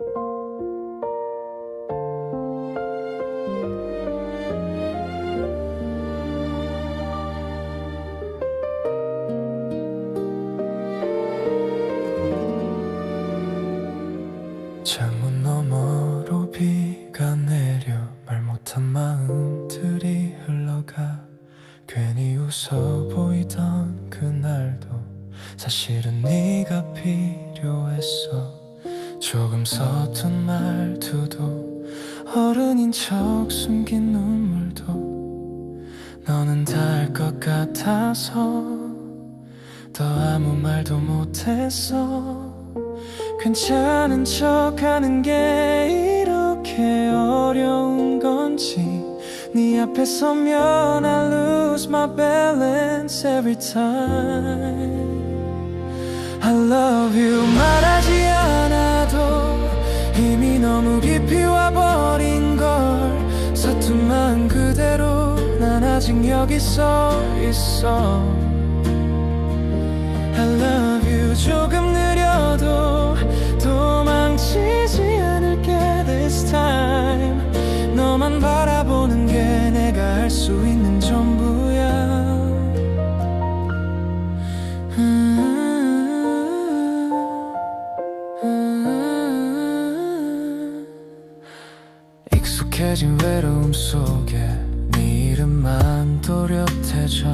창문 너머로 비가 내려 말 못한 마음들이 흘러가 괜히 웃어 보이던 그날도 사실은 네가 필요했어 조금 서툰 말투도 어른인 척 숨긴 눈물도 너는 다알것 같아서 더 아무 말도 못했어 괜찮은 척 하는 게 이렇게 어려운 건지 네 앞에 서면 I lose my balance every time I love you 말하지 않아 아직 여기 서 있어. I love you. 조금 느려도 도망치지 않을게 this time. 너만 바라보는 게 내가 할 수 있는 전부야. 음, 음. 익숙해진 외로움 속에 네 이름만 또렷해져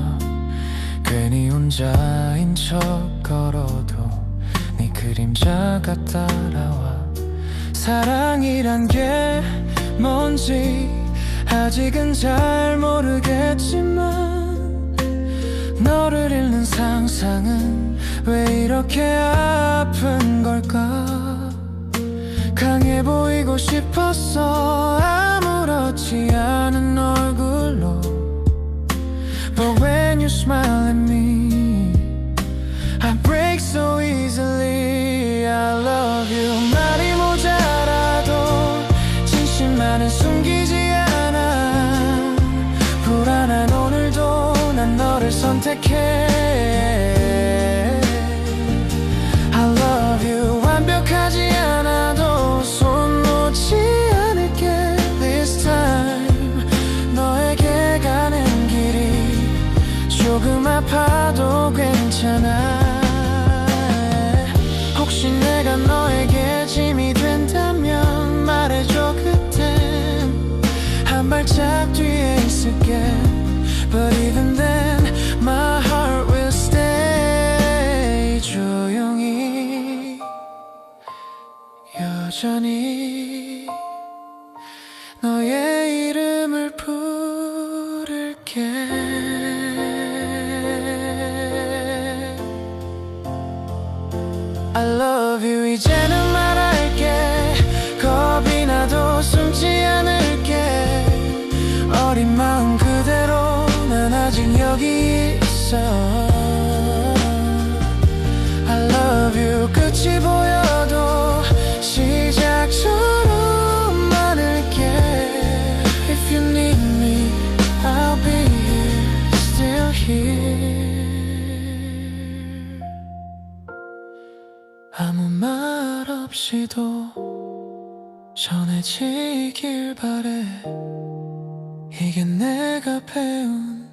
괜히 혼자인 척 걸어도 네 그림자가 따라와. 사랑이란 게 뭔지 아직은 잘 모르겠지만 너를 잃는 상상은 왜 이렇게 아픈 걸까? 강해 보이고 싶었어 아무렇지 않은 얼 굴로 But when you smile at me I break so easily I love you 말이 모자라도 진심만은 숨기지 않아 불안한 오늘도 난 너를 선택해 조금 아파도 괜찮아. 혹시 내가 너에게 짐이 된다면 말해줘 그땐. 한 발짝 뒤에 있을게. But even then my heart will stay 조용히. 여전히 너의 I love you 이제는 말할게. 겁이 나도 숨지 않을게. 어린 마음 그대로 난 아직 여기 있어 없이도 전해지길 바래. 이게 내가 배운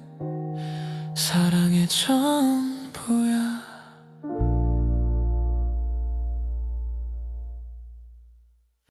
사랑의 전부야